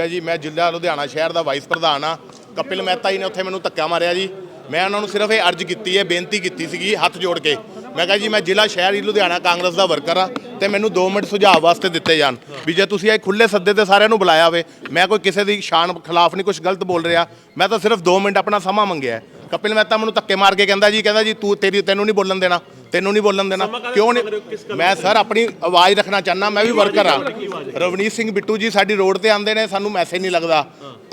ਹੈ ਜੀ, ਮੈਂ ਜ਼ਿਲ੍ਹਾ ਲੁਧਿਆਣਾ ਸ਼ਹਿਰ ਦਾ ਵਾਈਸ ਪ੍ਰਧਾਨ ਆ ਕਪਿਲ ਮਹਿਤਾ ਜੀ ਨੇ ਉੱਥੇ ਮੈਨੂੰ ਧੱਕਾ ਮਾਰਿਆ ਜੀ। ਮੈਂ ਉਹਨਾਂ ਨੂੰ ਸਿਰਫ ਇਹ ਅਰਜ਼ ਕੀਤੀ ਹੈ, ਬੇਨਤੀ ਕੀਤੀ ਸੀਗੀ ਹੱਥ ਜੋੜ ਕੇ। ਮੈਂ ਕਿਹਾ ਜੀ, ਮੈਂ ਜ਼ਿਲ੍ਹਾ ਸ਼ਹਿਰ ਹੀ ਲੁਧਿਆਣਾ ਕਾਂਗਰਸ ਦਾ ਵਰਕਰ ਆ ਤੇ ਮੈਨੂੰ 2 ਮਿੰਟ ਸੁਝਾਅ ਵਾਸਤੇ ਦਿੱਤੇ ਜਾਣ ਵੀ ਜੇ ਤੁਸੀਂ ਇਹ ਖੁੱਲੇ ਸੱਦੇ ਤੇ ਸਾਰਿਆਂ ਨੂੰ ਬੁਲਾਇਆ ਹੋਵੇ, ਮੈਂ ਕੋਈ ਕਿਸੇ ਦੀ ਸ਼ਾਨ ਖਿਲਾਫ ਨਹੀਂ ਕੁਝ ਗਲਤ ਬੋਲ ਰਿਹਾ। ਮੈਂ ਤਾਂ ਸਿਰਫ 2 ਮਿੰਟ ਆਪਣਾ ਸਮਾਂ ਮੰਗਿਆ ਕਪਿਲ ਮਹਿਤਾ ਮੈਨੂੰ ਧੱਕੇ ਮਾਰ ਕੇ ਕਹਿੰਦਾ ਜੀ ਕਹਿੰਦਾ ਜੀ, ਤੂੰ ਤੇਰੀ, ਤੈਨੂੰ ਨਹੀਂ ਬੋਲਣ ਦੇਣਾ। ਤੈਨੂੰ ਨਹੀਂ ਬੋਲਣ ਦੇਣਾ। ਕਿਉਂ ਨਹੀਂ? ਮੈਂ ਸਰ ਆਪਣੀ ਆਵਾਜ਼ ਰੱਖਣਾ ਚਾਹਨਾ ਮੈਂ ਵੀ ਵਰਕਰ ਆ ਰਵਨੀਤ ਸਿੰਘ ਬਿੱਟੂ ਜੀ ਸਾਡੀ ਰੋਡ ਤੇ ਆਉਂਦੇ ਨੇ ਸਾਨੂੰ ਮੈਸੇਜ ਨਹੀਂ ਲੱਗਦਾ।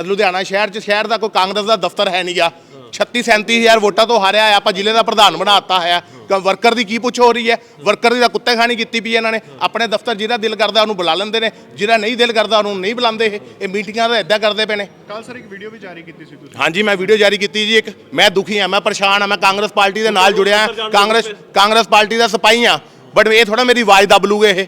ਲੁਧਿਆਣਾ ਸ਼ਹਿਰ 'ਚ ਸ਼ਹਿਰ ਦਾ ਕੋਈ ਕਾਂਗਰਸ ਦਾ ਦਫ਼ਤਰ ਹੈ ਨਹੀਂਗਾ 36 37000 ਵੋਟਾਂ ਤੋਂ ਹਾਰਿਆ ਹੈ ਆਪਾਂ ਜ਼ਿਲ੍ਹੇ ਦਾ ਪ੍ਰਧਾਨ ਬਣਾਤਾ ਹੈ। ਕਿ ਵਰਕਰ ਦੀ ਕੀ ਪੁੱਛ ਹੋ ਰਹੀ ਹੈ? ਵਰਕਰ ਦੀ ਤਾਂ ਕੁੱਤੇ ਖਾਣੀ ਕੀਤੀ ਪਈ ਇਹਨਾਂ ਨੇ। ਆਪਣੇ ਦਫ਼ਤਰ ਜਿਹਦਾ ਦਿਲ ਕਰਦਾ ਉਹਨੂੰ ਬੁਲਾ ਲੈਂਦੇ ਨੇ। ਜਿਹਦਾ ਨਹੀਂ ਦਿਲ ਕਰਦਾ ਉਹਨੂੰ ਨਹੀਂ ਬੁਲਾਉਂਦੇ ਇਹ। ਇਹ ਮੀਟਿੰਗਾਂ ਤਾਂ ਇਦਾਂ ਕਰਦੇ ਪਏ ਨੇ। ਕੱਲ ਸਰ ਇੱਕ ਵੀਡੀਓ ਵੀ ਜਾਰੀ ਕੀਤੀ ਸੀ ਤੁਸੀਂ। ਹਾਂਜੀ ਮੈਂ ਵੀਡੀਓ ਜਾਰੀ ਕੀਤੀ ਜੀ ਇੱਕ। ਮੈਂ ਦੁਖੀ ਹਾਂ ਮੈਂ ਪਰੇਸ਼ਾਨ ਹਾਂ ਮੈਂ ਕਾਂਗਰਸ ਪਾਰਟੀ ਦੇ ਨਾਲ ਜੁੜਿਆ ਹਾਂ। ਕਾਂਗਰਸ ਕਾਂਗਰਸ ਪਾਰਟੀ ਦਾ ਸਿਪਾਹੀ ਹਾਂ ਬਟ ਇਹ ਥੋੜਾ ਮੇਰੀ ਆਵਾਜ਼ ਦਬ ਲੂਗੇ ਇਹ।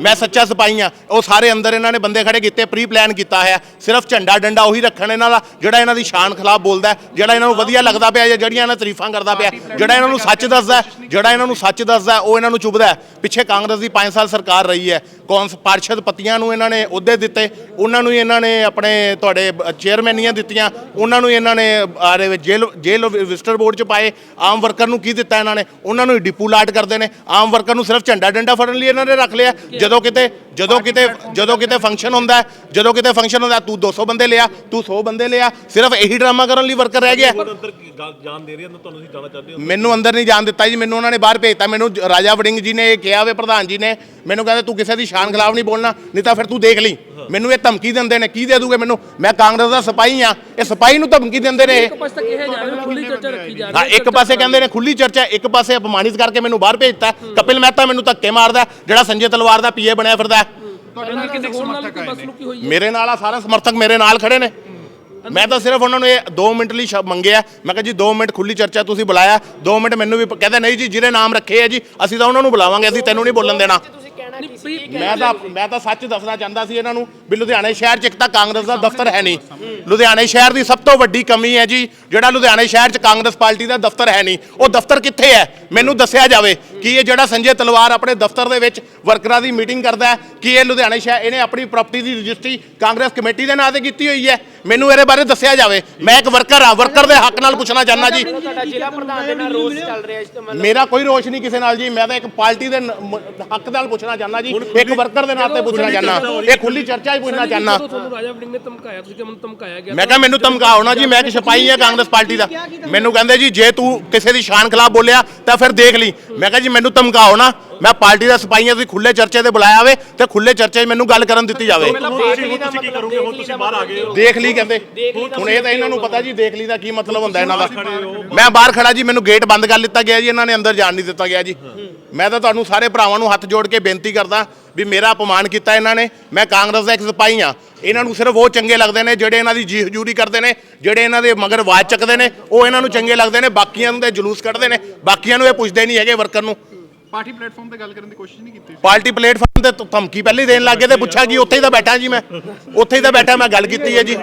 ਮੈਂ ਸੱਚਾ ਸਿਪਾਹੀ ਹਾਂ। ਉਹ ਸਾਰੇ ਅੰਦਰ ਇਹਨਾਂ ਨੇ ਬੰਦੇ ਖੜੇ ਕੀਤੇ ਪ੍ਰੀ ਪਲਾਨ ਕੀਤਾ ਹੋਇਆ। ਸਿਰਫ ਝੰਡਾ ਡੰਡਾ ਉਹੀ ਰੱਖਣ ਇਹਨਾਂ ਦਾ, ਜਿਹੜਾ ਇਹਨਾਂ ਦੀ ਸ਼ਾਨ ਖਿਲਾਫ ਬੋਲਦਾ ਜਿਹੜਾ ਇਹਨਾਂ ਨੂੰ ਵਧੀਆ ਲੱਗਦਾ ਪਿਆ ਜਾਂ ਜਿਹੜੀਆਂ ਇਹਨਾਂ ਤਾਰੀਫਾਂ ਕਰਦਾ ਪਿਆ, ਜਿਹੜਾ ਇਹਨਾਂ ਨੂੰ ਸੱਚ ਦੱਸਦਾ ਜਿਹੜਾ ਇਹਨਾਂ ਨੂੰ ਸੱਚ ਦੱਸਦਾ ਉਹ ਇਹਨਾਂ ਨੂੰ ਚੁਭਦਾ ਪਿੱਛੇ ਕਾਂਗਰਸ ਦੀ 5 ਸਾਲ ਸਰਕਾਰ ਰਹੀ ਹੈ। ਕੌਂਸ ਪਾਰਸ਼ਦ ਪਤੀਆਂ ਨੂੰ ਇਹਨਾਂ ਨੇ ਅਹੁਦੇ ਦਿੱਤੇ। ਉਹਨਾਂ ਨੂੰ ਹੀ ਇਹਨਾਂ ਨੇ ਆਪਣੇ ਤੁਹਾਡੇ ਚੇਅਰਮੈਨੀਆਂ ਦਿੱਤੀਆਂ। ਉਹਨਾਂ ਨੂੰ ਹੀ ਇਹਨਾਂ ਨੇ ਆਰੇ ਵਿੱਚ ਜੇਲ ਜੇਲ੍ਹ ਵਿਜ਼ਟਰ ਬੋਰਡ 'ਚ ਪਾਏ। ਆਮ ਵਰਕਰ ਨੂੰ ਕੀ ਦਿੱਤਾ ਇਹਨਾਂ ਨੇ? ਉਹਨਾਂ ਨੂੰ ਹੀ ਡਿਪੂ ਲਾਟ ਕਰਦੇ ਨੇ। ਆਮ ਵਰਕਰ ਨੂੰ ਸਿਰਫ ਝੰਡਾ ਡੰਡਾ ਫੜਨ ਲਈ ਇਹਨਾਂ ਨੇ ਰੱਖ ਲਿਆ। ਜਦੋਂ ਕਿਤੇ ਜਦੋਂ ਕਿਤੇ ਜਦੋਂ ਕਿਤੇ ਫੰਕਸ਼ਨ ਹੁੰਦਾ ਜਦੋਂ ਕਿਤੇ ਫੰਕਸ਼ਨ ਹੁੰਦਾ ਤੂੰ 200 ਬੰਦੇ ਲਿਆ ਤੂੰ 100 ਬੰਦੇ ਲਿਆ ਸਿਰਫ ਇਹੀ ਡਰਾਮਾ ਕਰਨ ਲਈ ਵਰਕਰ ਰਹਿ ਗਿਆ। ਅੰਦਰ ਕੀ ਗੱਲ ਜਾਣ ਦੇ ਰਹੀ ਹੈ ਤੁਹਾਨੂੰ ਅਸੀਂ ਜਾਣਾ ਚਾਹੁੰਦੇ ਹੋ। ਮੈਨੂੰ ਅੰਦਰ ਨਹੀਂ ਜਾਣ ਦਿੱਤਾ ਜੀ ਮੈਨੂੰ ਉਹਨਾਂ ਨੇ ਬਾਹਰ ਭੇਜਤਾ ਮੈਨੂੰ ਰਾਜਾ ਵੜਿੰਗ ਜੀ ਨੇ ਇਹ ਕਿਹਾ ਵੇ ਪ੍ਰਧਾਨ ਜੀ ਨੇ ਮੈਨੂੰ ਕਹਿੰਦੇ ਤੂੰ ਕਿਸੇ ਦੀ ਸ਼ਾਨ ਖਿਲਾਫ ਨਹੀਂ ਬੋਲਣਾ ਨਹੀਂ ਤਾਂ ਫਿਰ ਤੂੰ ਦੇਖ ਲਈ। ਮੈਨੂੰ ਇਹ ਧਮਕੀ ਦਿੰਦੇ ਨੇ ਕੀ ਦੇ ਦੂਗੇ ਮੈਨੂੰ? ਮੈਂ ਕਾਂਗਰਸ ਦਾ ਸਿਪਾਹੀ ਆ ਇਹ ਸਿਪਾਹੀ ਨੂੰ ਧਮਕੀ ਦਿੰਦੇ ਨੇ। ਇਹ ਇੱਕ ਪਾਸੇ ਤੱਕ ਇਹ ਜਾ ਰਿਹਾ ਖੁੱਲੀ ਚਰਚਾ ਰੱਖੀ ਜਾ ਰਹੀ ਹਾਂ। ਇੱਕ ਪਾਸੇ ਕਹਿੰਦੇ ਨੇ ਖੁੱਲੀ ਚਰਚਾ ਇੱਕ ਪਾਸੇ ਅਪਮਾਨਿਤ ਕਰਕੇ ਮੈਨੂੰ ਬਾਹਰ ਭੇਜਤਾ ਕਪਿਲ ਮਹਿਤਾ ਮੈਨੂੰ ਧੱਕੇ ਮਾਰਦਾ ਜਿਹੜਾ ਸੰਜੇ ਤਲਵਾਰ ਦਾ ਪੀਏ ਬਣਿਆ ਫਿਰਦਾ। ਮੇਰੇ ਨਾਲ ਆ ਸਾਰੇ ਸਮਰਥਕ ਮੇਰੇ ਨਾਲ ਖੜੇ ਨੇ। ਮੈਂ ਤਾਂ ਸਿਰਫ ਉਹਨਾਂ ਨੂੰ ਇਹ 2 ਮਿੰਟ ਲਈ ਮੰਗਿਆ। ਮੈਂ ਕਿਹਾ ਜੀ 2 ਮਿੰਟ ਖੁੱਲੀ ਚਰਚਾ ਤੁਸੀਂ ਬੁਲਾਇਆ। 2 ਮਿੰਟ ਮੈਨੂੰ ਵੀ ਕਹਿੰਦੇ ਨਹੀਂ ਜੀ ਜਿਹਦੇ ਨਾਮ ਰੱਖੇ ਆ ਜੀ ਅਸੀਂ ਤਾਂ ਉਹਨਾਂ ਨੂੰ ਬੁਲਾਵਾਂਗੇ ਅਸੀਂ ਤੈਨੂੰ ਨਹੀਂ ਬੋਲਣ ਦੇਣਾ। ਮੈਂ ਤਾਂ ਮੈਂ ਤਾਂ ਸੱਚ ਦੱਸਣਾ ਚਾਹੁੰਦਾ ਸੀ ਇਹਨਾਂ ਨੂੰ ਵੀ ਲੁਧਿਆਣੇ ਸ਼ਹਿਰ 'ਚ ਇੱਕ ਤਾਂ ਕਾਂਗਰਸ ਦਾ ਦਫ਼ਤਰ ਹੈ ਨਹੀਂ। ਲੁਧਿਆਣੇ ਸ਼ਹਿਰ ਦੀ ਸਭ ਤੋਂ ਵੱਡੀ ਕਮੀ ਹੈ ਜੀ ਜਿਹੜਾ ਲੁਧਿਆਣੇ ਸ਼ਹਿਰ 'ਚ ਕਾਂਗਰਸ ਪਾਰਟੀ ਦਾ ਦਫ਼ਤਰ ਹੈ ਨਹੀਂ ਉਹ ਦਫ਼ਤਰ ਕਿੱਥੇ ਹੈ? ਮੈਨੂੰ ਦੱਸਿਆ ਜਾਵੇ ਕਿ ਇਹ ਜਿਹੜਾ ਸੰਜੇ ਤਲਵਾਰ ਆਪਣੇ ਦਫ਼ਤਰ ਦੇ ਵਿੱਚ ਵਰਕਰਾਂ ਦੀ ਮੀਟਿੰਗ ਕਰਦਾ ਹੈ ਕਿ ਇਹ ਲੁਧਿਆਣੇ ਸ਼ਹਿਰ ਇਹਨੇ ਆਪਣੀ ਪ੍ਰਾਪਰਟੀ ਦੀ ਰਜਿਸਟਰੀ ਕਾਂਗਰਸ ਕਮੇਟੀ ਦੇ ਨਾਂ ਤੇ ਕੀਤੀ ਹੋਈ ਹੈ। ਮੈਨੂੰ ਇਹਦੇ ਬਾਰੇ ਦੱਸਿਆ ਜਾਵੇ। ਮੈਂ ਇੱਕ ਵਰਕਰ ਹਾਂ ਵਰਕਰ ਦੇ ਹੱਕ ਨਾਲ ਪੁੱਛਣਾ ਚਾਹੁੰਦਾ ਜੀ। ਤੁਹਾਡਾ ਜ਼ਿਲ੍ਹਾ ਪ੍ਰਧਾਨ ਦੇ ਨਾਲ ਰੋਸ ਚੱਲ ਰਿਹਾ ਇਸ ਤੋਂ ਮਤਲਬ ਮੇਰਾ ਕੋਈ ਰੋਸ਼ ਨਹੀਂ ਕਿਸੇ ਨਾਲ ਜੀ ਮੈਂ ਤਾਂ ਇੱਕ ਪਾਰਟੀ ਦੇ ਨ- ਮ- ਹੱਕ ਨਾਲ ਪੁੱਛਣਾ ਚਾਹੁੰਦਾ ਜੀ। ਇੱਕ ਵਰਕਰ ਦੇ ਨਾਤੇ ਪੁੱਛਣਾ ਚਾਹੁੰਦਾ। ਇਹ ਖੁੱਲੀ ਚਰਚਾ ਹੀ ਪੁੱਛਣਾ ਚਾਹੁੰਦਾ। ਜਦੋਂ ਤੁਹਾਨੂੰ ਰਾਜਾ ਵੜਿੰਗ ਨੇ ਧਮਕਾਇਆ ਤੁਸੀਂ ਕਿ ਮੈਨੂੰ ਧਮਕਾਇਆ ਗਿਆ ਮੈਂ ਕਿਹਾ ਮੈਨੂੰ ਧਮਕਾਓ ਨਾ ਜੀ ਮੈਂ ਕਿ ਸਿਪਾਹੀ ਆ ਕਾਂਗਰਸ ਪਾਰਟੀ ਦਾ। ਮੈਨੂੰ ਕਹਿੰਦੇ ਜੀ ਜੇ ਤੂੰ ਕਿਸੇ ਦੀ ਸ਼ਾਨ ਖਿਲਾਫ ਬੋਲਿਆ ਤਾਂ ਫਿਰ ਦੇਖ ਲਈ। ਮੈਂ ਕਿਹਾ ਜੀ ਮੈਨੂੰ ਧਮਕਾਓ ਨਾ। ਮੈਂ ਪਾਰਟੀ ਦਾ ਸਿਪਾਹੀ ਆ ਤੁਸੀਂ ਖੁੱਲੇ ਚਰਚੇ ਤੇ ਬੁਲਾਇਆ ਹੋਵੇ ਤੇ ਖੁੱਲੇ ਚਰਚੇ 'ਚ ਮੈਨੂੰ ਗੱਲ ਕਰਨ ਦਿੱਤੀ ਜਾਵੇ। ਹੁਣ ਤੁਸੀਂ ਹੁਣ ਤੁਸੀਂ ਕੀ ਕਰੋਗੇ? ਹੁਣ ਤੁਸੀਂ ਬਾਹਰ ਆ ਗਏ ਹੋ। ਦੇਖ ਲਈ ਕਹਿੰਦੇ। ਹੁਣ ਇਹ ਤਾਂ ਇਹਨਾਂ ਨੂੰ ਪਤਾ ਜੀ ਦੇਖ ਲਈ ਦਾ ਕੀ ਮਤਲਬ ਹੁੰਦਾ ਇਹਨਾਂ ਦਾ। ਮੈਂ ਬਾਹਰ ਖੜਾ ਜੀ ਮੈਨੂੰ ਗੇਟ ਬੰਦ ਕਰ ਲਿੱਤਾ ਗਿਆ ਜੀ ਇਹਨਾਂ ਨੇ ਅੰਦਰ ਜਾਣ ਨਹੀਂ ਦਿੱਤਾ ਗਿਆ ਜੀ। ਮੈਂ ਤਾਂ ਤੁਹਾਨੂੰ ਸਾਰੇ ਭਰਾਵਾਂ ਨੂੰ ਹੱਥ ਜੋੜ ਕੇ ਬੇਨਤੀ ਕਰਦਾ ਵੀ ਮੇਰਾ ਅਪਮਾਨ ਕੀਤਾ ਇਹਨਾਂ ਨੇ। ਮੈਂ ਕਾਂਗਰਸ ਦਾ ਇੱਕ ਸਿਪਾਹੀ ਆ ਇਹਨਾਂ ਨੂੰ ਸਿਰਫ ਉਹ ਚੰਗੇ ਲੱਗਦੇ ਨੇ ਜਿਹੜੇ ਇਹਨਾਂ ਦੀ ਜੀ ਹਜੂਰੀ ਕਰਦੇ ਨੇ ਜਿਹੜੇ ਇਹਨਾਂ ਦੇ ਮਗਰ ਆਵਾਜ਼ ਚੱਕਦੇ ਨੇ। ਉਹ ਇਹਨਾਂ ਨੂੰ ਚੰਗੇ ਲੱਗਦੇ ਨੇ ਬਾਕੀਆਂ ਨੂੰ ਤੇ ਜਲੂਸ ਕੱਢਦੇ ਨੇ। ਬਾਕੀਆਂ ਨੂੰ ਇਹ ਪੁੱਛਦੇ ਨਹੀਂ ਹੈਗੇ ਵਰਕਰ ਨੂੰ। ਪਾਰਟੀ ਪਲੇਟਫਾਰਮ ਤੇ ਗੱਲ ਕਰਨ ਦੀ ਕੋਸ਼ਿਸ਼ ਨਹੀਂ ਕੀਤੀ ਪਾਰਟੀ ਪਲੇਟਫਾਰਮ ਤੇ ਧਮਕੀ ਪਹਿਲੇ ਦੇਣ ਲੱਗੇ ਤੇ ਪੁੱਛਿਆ ਕਿ ਉੱਥੇ ਹੀ ਤਾਂ ਬੈਠਾ ਜੀ ਮੈਂ। ਉੱਥੇ ਹੀ ਤਾਂ ਬੈਠਾ ਮੈਂ ਗੱਲ ਕੀਤੀ ਹੈ ਜੀ।